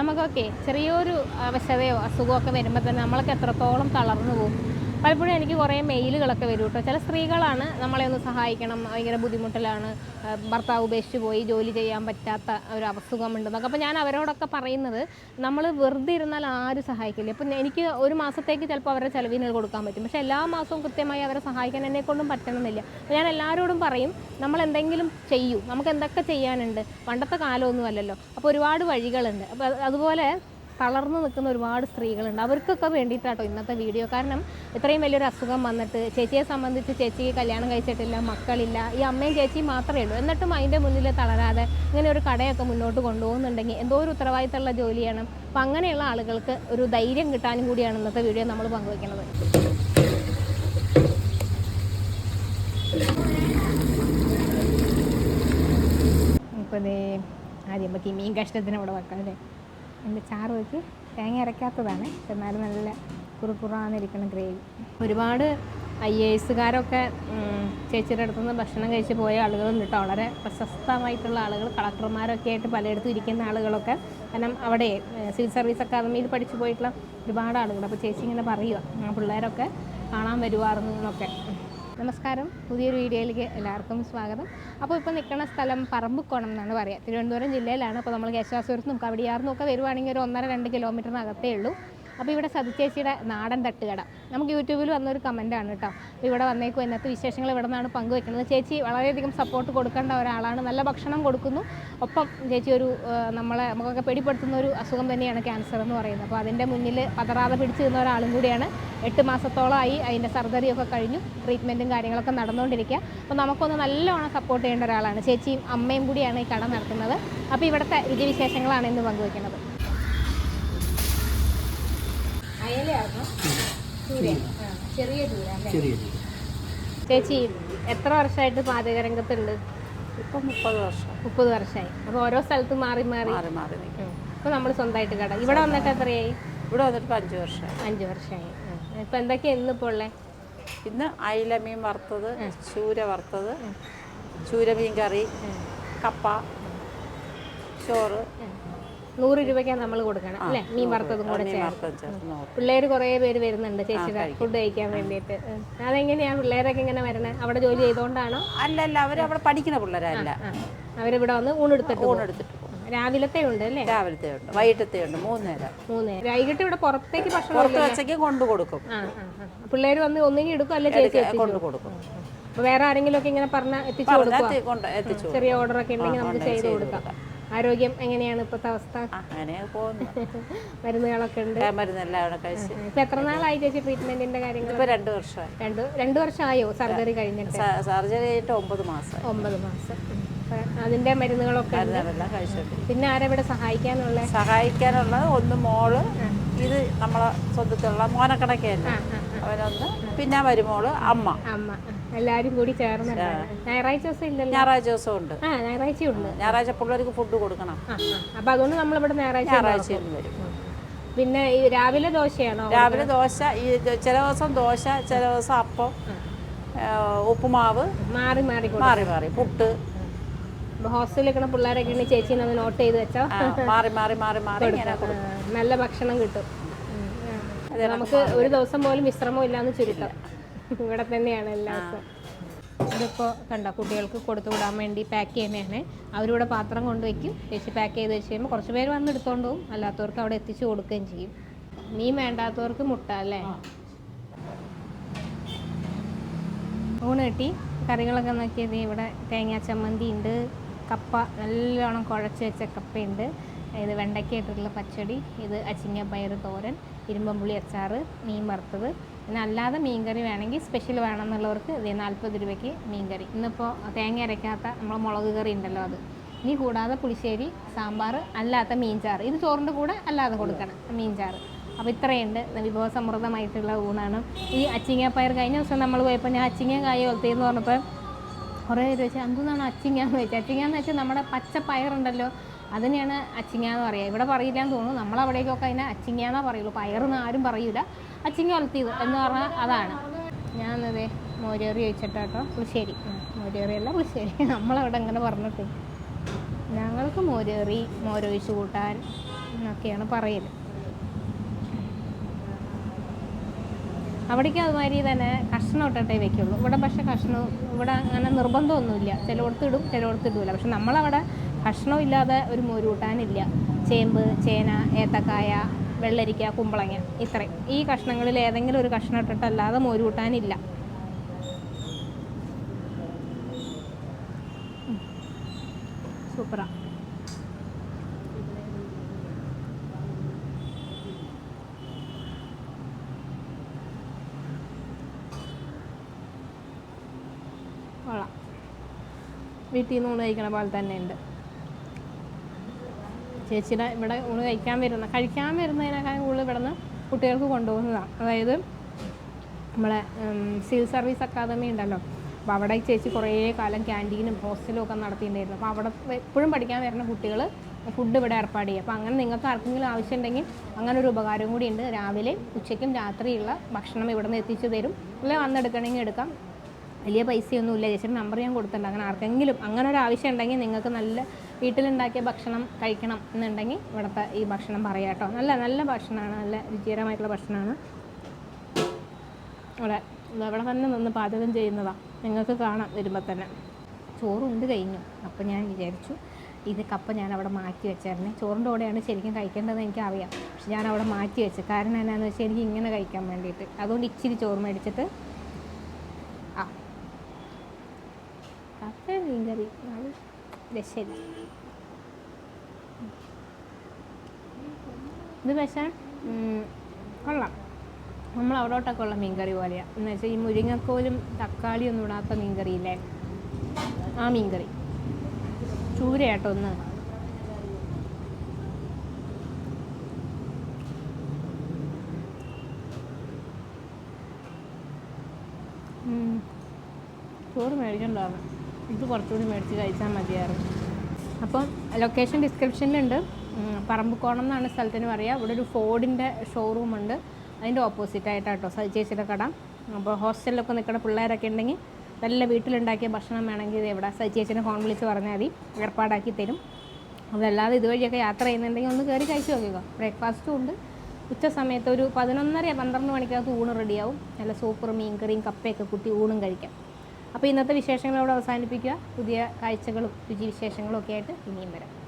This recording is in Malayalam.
നമുക്കൊക്കെ ചെറിയൊരു അവശതയോ അസുഖമൊക്കെ വരുമ്പോൾ തന്നെ നമ്മളൊക്കെ എത്രത്തോളം തളർന്നു പോകും. പലപ്പോഴും എനിക്ക് കുറേ മെയിലുകളൊക്കെ വരും കേട്ടോ. ചില സ്ത്രീകളാണ് നമ്മളെ ഒന്ന് സഹായിക്കണം. ഭയങ്കര ബുദ്ധിമുട്ടിലാണ്. ഭർത്താവ് ഉപേക്ഷിച്ച് പോയി ജോലി ചെയ്യാൻ പറ്റാത്ത ഒരു അസുഖമുണ്ടെന്നൊക്കെ. അപ്പോൾ ഞാൻ അവരോടൊക്കെ പറയുന്നത് നമ്മൾ വെറുതെ ഇരുന്നാൽ ആരും സഹായിക്കില്ല. ഇപ്പം എനിക്ക് ഒരു മാസത്തേക്ക് ചിലപ്പോൾ അവരുടെ ചിലവിന് കൊടുക്കാൻ പറ്റും. പക്ഷേ എല്ലാ മാസവും കൃത്യമായി അവരെ സഹായിക്കാൻ എന്നെ കൊണ്ടും പറ്റണമെന്നില്ല ഞാൻ എല്ലാവരോടും പറയും നമ്മൾ എന്തെങ്കിലും ചെയ്യൂ. നമുക്ക് എന്തൊക്കെ ചെയ്യാനുണ്ട്? പണ്ടത്തെ കാലമൊന്നുമല്ലല്ലോ അപ്പോൾ ഒരുപാട് വഴികളുണ്ട്. അപ്പോൾ അതുപോലെ തളർന്നു നിൽക്കുന്ന ഒരുപാട് സ്ത്രീകളുണ്ട്. അവർക്കൊക്കെ വേണ്ടിയിട്ടാട്ടോ ഇന്നത്തെ വീഡിയോ. കാരണം ഇത്രയും വലിയൊരു അസുഖം വന്നിട്ട് ചേച്ചിയെ സംബന്ധിച്ച് ചേച്ചിക്ക് കല്യാണം കഴിച്ചിട്ടില്ല മക്കളില്ല ഈ അമ്മയും ചേച്ചിയും മാത്രമേ ഉള്ളൂ. എന്നിട്ടും അതിന്റെ മുന്നിൽ തളരാതെ ഇങ്ങനെ ഒരു കടയൊക്കെ മുന്നോട്ട് കൊണ്ടുപോകുന്നുണ്ടെങ്കിൽ എന്തോ ഒരു ഉത്തരവാദിത്തമുള്ള ജോലിയാണ് അപ്പം അങ്ങനെയുള്ള ആളുകൾക്ക് ഒരു ധൈര്യം കിട്ടാനും കൂടിയാണ് ഇന്നത്തെ വീഡിയോ നമ്മൾ പങ്കുവയ്ക്കുന്നത്. ഇപ്പോൾ ആദ്യം നമുക്ക് ഈ മീൻ കഷ്ണത്തിന് അവിടെ വെക്കാം അല്ലേ? എന്റെ ചാറ് വെച്ച് തേങ്ങ അരയ്ക്കാത്തതാണ്. എന്നാലും നല്ല കുറുക്കുറാന്നിരിക്കുന്ന ഗ്രേവി. ഒരുപാട് ഐ എ എസുകാരൊക്കെ ചേച്ചിയുടെ അടുത്തുനിന്ന് ഭക്ഷണം കഴിച്ച് പോയ ആളുകളുണ്ട് കേട്ടോ വളരെ പ്രശസ്തമായിട്ടുള്ള ആളുകൾ കളക്ടർമാരൊക്കെ ആയിട്ട് പലയിടത്തും ഇരിക്കുന്ന ആളുകളൊക്കെ. കാരണം അവിടെ സിവിൽ സർവീസ് അക്കാദമിയിൽ പഠിച്ചു പോയിട്ടുള്ള ഒരുപാട് ആളുകൾ. അപ്പോൾ ചേച്ചി ഇങ്ങനെ പറയുക പിള്ളേരൊക്കെ കാണാൻ വരുമായിരുന്നു എന്നൊക്കെ നമസ്കാരം. പുതിയൊരു വീഡിയോയിലേക്ക് എല്ലാവർക്കും സ്വാഗതം. അപ്പോൾ ഇപ്പോൾ നിൽക്കുന്ന സ്ഥലം പറമ്പുക്കോണം എന്നാണ് പറയുക. തിരുവനന്തപുരം ജില്ലയിലാണ്. അപ്പോൾ നമ്മൾ കേശവാസുരത്തും കവടിയാറിനും ഒക്കെ വരുവാണെങ്കിൽ ഒരു ഒന്നര രണ്ട് കിലോമീറ്ററിനകത്തേ ഉള്ളൂ. അപ്പോൾ ഇവിടെ സതിച്ചേച്ചിയുടെ നാടൻ തട്ടുകട. നമുക്ക് യൂട്യൂബിൽ വന്നൊരു കമന്റാണ് കേട്ടോ അപ്പോൾ ഇവിടെ വന്നേക്കും ഇന്നത്തെ വിശേഷങ്ങൾ ഇവിടെ നിന്നാണ് പങ്കുവെക്കുന്നത്. ചേച്ചി വളരെയധികം സപ്പോർട്ട് കൊടുക്കേണ്ട ഒരാളാണ് നല്ല ഭക്ഷണം കൊടുക്കുന്നു. ഒപ്പം ചേച്ചി ഒരു നമ്മളെ നമുക്കൊക്കെ പേടിപ്പെടുത്തുന്ന ഒരു അസുഖം തന്നെയാണ് ക്യാൻസർ എന്ന് പറയുന്നത്. അപ്പോൾ അതിന്റെ മുന്നിൽ പതറാതെ പിടിച്ചു നിന്ന ഒരാളും കൂടിയാണ്. എട്ട് മാസത്തോളമായി അതിന്റെ സർജറിയൊക്കെ കഴിഞ്ഞു ട്രീറ്റ്മെന്റും കാര്യങ്ങളൊക്കെ നടന്നുകൊണ്ടിരിക്കുക. അപ്പോൾ നമുക്കൊന്ന് നല്ലോണം സപ്പോർട്ട് ചെയ്യേണ്ട ഒരാളാണ്. ചേച്ചിയും അമ്മയും കൂടിയാണ് ഈ കട നടത്തുന്നത്. അപ്പോൾ ഇവിടുത്തെ വിജയവിശേഷങ്ങളാണ് ഇന്ന് പങ്കുവെക്കുന്നത്. അയലയാണോ? ചെറിയ ചെറിയ ചേച്ചി എത്ര വർഷമായിട്ട് പാചക രംഗത്തുണ്ട് ഇപ്പൊ മുപ്പത് വർഷം. മുപ്പത് വർഷമായി. അപ്പൊ ഓരോ സ്ഥലത്തും മാറി മാറി. മാറി മാറി ഇപ്പൊ ഇപ്പോൾ നമ്മൾ സ്വന്തമായിട്ട് കട. ഇവിടെ വന്നിട്ട് എത്രയായി? ഇവിടെ വന്നിട്ട് അഞ്ച് വർഷമായി. അഞ്ച് വർഷമായി. ഇപ്പം എന്തൊക്കെയാണ് ഇന്നിപ്പോൾ ഉള്ളത് ഇന്ന് അയില മീൻ വറുത്തത് ചൂര വറുത്തത് ചൂര മീൻ കറി കപ്പ ചോറ് നൂറ് രൂപയ്ക്കാണ് നമ്മൾ കൊടുക്കണം. അല്ലേ? മീൻ വറുത്തതും കൂടെ ചേർത്ത്. പിള്ളേർ കുറേ പേര് വരുന്നുണ്ട് ചേച്ചി ഫുഡ് കഴിക്കാൻ വേണ്ടിയിട്ട്. അതെങ്ങനെയാ അതെങ്ങനെയാണ് പിള്ളേരൊക്കെ ഇങ്ങനെ വരണേ? അവിടെ ജോലി ചെയ്തുകൊണ്ടാണോ അല്ലല്ല അല്ല അവർ അവിടെ പഠിക്കുന്ന പിള്ളേരല്ല. അവരിവിടെ വന്ന് ഊണെടുത്തിട്ട്. ഊണെടുത്തിട്ട് രാവിലത്തെ ഉണ്ട് അല്ലേ? രാവിലത്തെ ഉണ്ട്. വൈകിട്ടത്തെ ഉണ്ട് മൂന്ന് നേരം. മൂന്ന് നേരം. വൈകിട്ട് ഇവിടെ പുറത്തേക്ക് ഭക്ഷണം പുറത്ത് കൊണ്ടു കൊടുക്കും. പിള്ളേര് പിള്ളേർ വന്ന് ഒന്നുകിൽ എടുക്കും അല്ലെ ചേച്ചി കൊണ്ടു കൊടുക്കും. വേറെ ആരെങ്കിലും ഒക്കെ ഇങ്ങനെ പറഞ്ഞാൽ എത്തിച്ചു കൊടുക്കും. ചെറിയ ഓർഡർ ഒക്കെ ഉണ്ടെങ്കിൽ നമുക്ക് ചെയ്ത് കൊടുക്കാം. ആരോഗ്യം എങ്ങനെയാണ് ഇപ്പോഴത്തെ അവസ്ഥ? അങ്ങനെ പോകുന്നു. മരുന്നുകളൊക്കെ ഉണ്ട്. മരുന്നെല്ലാം അവിടെ കഴിച്ച്. ഇപ്പൊ എത്ര നാളായി ചേച്ചി ട്രീറ്റ്മെന്റിന്റെ കാര്യങ്ങൾ ഇപ്പൊ രണ്ട് വർഷമായി. രണ്ട് രണ്ട് വർഷമായോ സർജറി കഴിഞ്ഞിട്ട്? സർജറി കഴിഞ്ഞിട്ട് ഒമ്പത് മാസം. ഒമ്പത് മാസം. അതിന്റെ മരുന്നുകളൊക്കെ പിന്നെ ആരവിടെ സഹായിക്കാനുള്ള? സഹായിക്കാനുള്ളത് ഒന്ന് മോൾ ഇത് നമ്മളെ സ്വന്തത്തിലുള്ള ആ, അവനൊന്ന് പിന്നെ വരുമോൾ അമ്മ. അമ്മ എല്ലാരും കൂടി ചേർന്ന് ഞായറാഴ്ച ദിവസം ഇല്ലല്ലോ? ഞായറാഴ്ച ദിവസം ഉണ്ട്. ആ ഞായറാഴ്ച ഉണ്ട്. ഞായറാഴ്ച പിള്ളേർക്ക് ഫുഡ് കൊടുക്കണം. അപ്പൊ അതുകൊണ്ട് നമ്മളിവിടെ ഞായറാഴ്ച ഞായറാഴ്ച വരും. പിന്നെ ഈ രാവിലെ ദോശയാണോ രാവിലെ ദോശ ഈ ചില ദിവസം ദോശ ചില ദിവസം അപ്പം ഉപ്പുമാവ് മാറി മാറി മാറി മാറി പുട്ട്. ഹോസ്റ്റലിൽ നിൽക്കുന്ന പിള്ളേരൊക്കെ ഉണ്ട് ചേച്ചി നമ്മൾ നോട്ട് ചെയ്ത് വെച്ചോ? മാറി മാറി മാറി മാറി നല്ല ഭക്ഷണം കിട്ടും. അതെ നമുക്ക് ഒരു ദിവസം പോലും വിശ്രമം ഇല്ലാന്ന് ചുരുക്കം. ഇവിടെ തന്നെയാണ് എല്ലാ ദിവസവും. ഇതിപ്പോൾ കണ്ടോ കുട്ടികൾക്ക് കൊടുത്തു വിടാൻ വേണ്ടി പാക്ക് ചെയ്യുന്നതാണ്. അവരിവിടെ പാത്രം കൊണ്ടുവയ്ക്കും. ചേച്ചി പാക്ക് ചെയ്ത് വെച്ച് കഴിയുമ്പോൾ കുറച്ച് പേര് വന്ന് എടുത്തോണ്ട് പോകും അല്ലാത്തവർക്ക് അവിടെ എത്തിച്ചു കൊടുക്കുകയും ചെയ്യും. മീൻ വേണ്ടാത്തവർക്ക് മുട്ട അല്ലേ? ഊണ് കിട്ടി. കറികളൊക്കെ നോക്കിയത് ഇവിടെ തേങ്ങാ ചമ്മന്തി ഉണ്ട്. കപ്പ നല്ലോണം കുഴച്ച് വെച്ച കപ്പയുണ്ട്. ഇത് വെണ്ടയ്ക്ക ഇട്ടിട്ടുള്ള പച്ചടി. ഇത് അച്ചിങ്ങ പയർ തോരൻ ഇരുമ്പമ്പുളി അച്ചാറ് മീൻ വറുത്തത്. പിന്നെ അല്ലാതെ മീൻകറി വേണമെങ്കിൽ സ്പെഷ്യൽ വേണമെന്നുള്ളവർക്ക് ഇത് നാൽപ്പത് രൂപയ്ക്ക് മീൻകറി. ഇന്നിപ്പോൾ തേങ്ങ അരയ്ക്കാത്ത നമ്മൾ മുളക് കറി ഉണ്ടല്ലോ അത്. ഇനി കൂടാതെ പുളിശ്ശേരി സാമ്പാർ അല്ലാത്ത മീൻചാറ്. ഇത് ചോറിന്റെ കൂടെ അല്ലാതെ കൊടുക്കണം. മീൻചാറ്. അപ്പോൾ ഇത്രയുണ്ട് വിഭവസമൃദ്ധമായിട്ടുള്ള ഊണാണ്. ഈ അച്ചിങ്ങാപ്പയർ കഴിഞ്ഞ ദിവസം നമ്മൾ പോയപ്പോൾ ഞാൻ അച്ചിങ്ങ കായ ഒലത്തിയെന്ന് പറഞ്ഞപ്പോൾ കുറേ പേര് വെച്ചാൽ എന്താണ് അച്ചിങ്ങാന്ന് വെച്ചാൽ അച്ചിങ്ങാന്ന് വെച്ചാൽ നമ്മുടെ പച്ച പയറുണ്ടല്ലോ. അതിനെയാണ് അച്ചിങ്ങ എന്ന് പറയുക. ഇവിടെ പറയില്ല എന്ന് തോന്നുന്നു. നമ്മളവിടേക്കൊക്കെ അതിനെ അച്ചിങ്ങ എന്നാ പറയുള്ളൂ. പയറെന്ന് ആരും പറയൂല. അച്ചിങ്ങ ഒലത്തിയത് എന്ന് പറഞ്ഞാൽ അതാണ്. ഞാൻ ഞാനതേ മോരേറി വെച്ചിട്ടാട്ടോ പുളിശ്ശേരി. മോരേറി അല്ല പുളിശ്ശേരി. നമ്മളവിടെ അങ്ങനെ പറഞ്ഞിട്ട്. ഞങ്ങൾക്ക് മോരേറി മോരൊഴിച്ച് കൂട്ടാൻ എന്നൊക്കെയാണ് പറയൽ അവിടേക്ക് അതുമാതിരി തന്നെ കഷ്ണം ഇട്ടിട്ടേ വെക്കുള്ളൂ. ഇവിടെ പക്ഷേ കഷ്ണം ഇവിടെ അങ്ങനെ നിർബന്ധമൊന്നുമില്ല. ചിലയിടത്ത് ഇടും പക്ഷെ നമ്മളവിടെ കഷ്ണം ഇല്ലാതെ ഒരു മോര് കൂട്ടാനില്ല ചേമ്പ് ചേന ഏത്തക്കായ വെള്ളരിക്ക കുമ്പളങ്ങ ഇത്രയും. ഈ കഷ്ണങ്ങളിൽ ഏതെങ്കിലും ഒരു കഷ്ണം ഇട്ടിട്ടല്ലാതെ മോര് കൂട്ടാനില്ല സൂപ്പറാ. കൊള്ളാം. വീട്ടിൽ നിന്ന് ഊണ് കഴിക്കണ പോലെ തന്നെ ഉണ്ട്. ചേച്ചിയുടെ ഇവിടെ ഊണ് കഴിക്കാൻ വരുന്ന കഴിക്കാൻ വരുന്നതിനേക്കാൾ കൂടുതൽ ഇവിടെ നിന്ന് കുട്ടികൾക്ക് കൊണ്ടുപോകുന്നതാണ് അതായത് നമ്മളെ സിവിൽ സർവീസ് അക്കാദമി ഉണ്ടല്ലോ. അപ്പോൾ അവിടെ ചേച്ചി കുറേ കാലം ക്യാന്റീനും ഹോസ്റ്റലും ഒക്കെ നടത്തിയിട്ടുണ്ടായിരുന്നു. അപ്പോൾ അവിടെ എപ്പോഴും പഠിക്കാൻ വരുന്ന കുട്ടികൾ ഫുഡ് ഇവിടെ ഏർപ്പാട് ചെയ്യും അപ്പോൾ അങ്ങനെ നിങ്ങൾക്ക് ആർക്കെങ്കിലും ആവശ്യമുണ്ടെങ്കിൽ അങ്ങനെ ഒരു ഉപകാരം ഉണ്ട്. രാവിലെ ഉച്ചയ്ക്കും രാത്രിയുള്ള ഭക്ഷണം ഇവിടെ നിന്ന് എത്തിച്ചു തരും. അല്ലെങ്കിൽ വന്നെടുക്കണമെങ്കിൽ എടുക്കാം. വലിയ പൈസയൊന്നുമില്ല. ചേച്ചിയുടെ നമ്പർ ഞാൻ കൊടുത്തിട്ടുണ്ട്. അങ്ങനെ ആർക്കെങ്കിലും അങ്ങനെ ഒരു ആവശ്യം ഉണ്ടെങ്കിൽ നിങ്ങൾക്ക് നല്ല വീട്ടിലുണ്ടാക്കിയ ഭക്ഷണം കഴിക്കണം എന്നുണ്ടെങ്കിൽ ഇവിടുത്തെ ഈ ഭക്ഷണം പറയാം കേട്ടോ. നല്ല നല്ല ഭക്ഷണമാണ്. നല്ല രുചികരമായിട്ടുള്ള ഭക്ഷണമാണ്. ഇവിടെ ഇവിടെ തന്നെ നിന്ന് പാചകം ചെയ്യുന്നതാണ് നിങ്ങൾക്ക് കാണാം വരുമ്പോൾ തന്നെ. ചോറുണ്ട് കഴിഞ്ഞു. അപ്പോൾ ഞാൻ വിചാരിച്ചു ഇത് കപ്പ ഞാൻ അവിടെ മാറ്റി വെച്ചായിരുന്നേ. ചോറിന്റെ കൂടെയാണ് ശരിക്കും കഴിക്കേണ്ടതെന്ന് എനിക്കറിയാം. പക്ഷെ ഞാൻ അവിടെ മാറ്റി വെച്ചു. കാരണം എന്നാന്ന് വെച്ചാൽ എനിക്ക് ഇങ്ങനെ കഴിക്കാൻ വേണ്ടിയിട്ട്. അതുകൊണ്ട് ഇച്ചിരി ചോറ് മേടിച്ചിട്ട് ആ മീൻകറി അത് രക്ഷയില്ല ഇത് പക്ഷേ കൊള്ളാം. നമ്മൾ അവിടോട്ടൊക്കെ ഉള്ള മീൻകറി പോലെയാണ് എന്ന് വെച്ചാൽ ഈ മുരിങ്ങക്കോലും തക്കാളിയും ഒന്നും ഇടാത്ത മീൻകറിയില്ലേ? ആ മീൻകറി. ചൂരയാട്ടോ ഒന്ന്. ചോറ് മേടിക്കണ്ടായിരുന്നു ഇത് കുറച്ചുകൂടി മേടിച്ച് കഴിച്ചാൽ മതിയായിരുന്നു. അപ്പം ലൊക്കേഷൻ ഡിസ്ക്രിപ്ഷനിലുണ്ട് പറമ്പുക്കോണം എന്നാണ് സ്ഥലത്തിന് പറയുക. ഇവിടെ ഒരു ഫോർഡിന്റെ ഷോറൂം ഉണ്ട്. അതിന്റെ ഓപ്പോസിറ്റ് ആയിട്ടാട്ടോ സജിച്ചേച്ചിയുടെ കട. അപ്പോൾ ഹോസ്റ്റലിലൊക്കെ നിൽക്കുന്ന പിള്ളേരൊക്കെ ഉണ്ടെങ്കിൽ നല്ല വീട്ടിലുണ്ടാക്കിയ ഭക്ഷണം വേണമെങ്കിൽ ഇത് ഇവിടെ സജി ചേച്ചിനെ ഫോൺ വിളിച്ച് പറഞ്ഞാൽ മതി. ഏർപ്പാടാക്കി തരും. അതല്ലാതെ ഇതുവഴിയൊക്കെ യാത്ര ചെയ്യുന്നുണ്ടെങ്കിൽ ഒന്ന് കയറി കഴിച്ച് നോക്കുക ബ്രേക്ക്ഫാസ്റ്റും ഉണ്ട്. ഉച്ച സമയത്ത് ഒരു പതിനൊന്നര പന്ത്രണ്ട് മണിക്കകത്ത് ഊണ് റെഡിയാവും നല്ല സൂപ്പർ മീൻ കറിയും കപ്പയൊക്കെ കുട്ടി ഊണും കഴിക്കാം. അപ്പോൾ ഇന്നത്തെ വിശേഷങ്ങൾ അവിടെ അവസാനിപ്പിക്കുക. പുതിയ കാഴ്ചകളും രുചി വിശേഷങ്ങളും ഒക്കെ ആയിട്ട് ഇനിയും വരാം.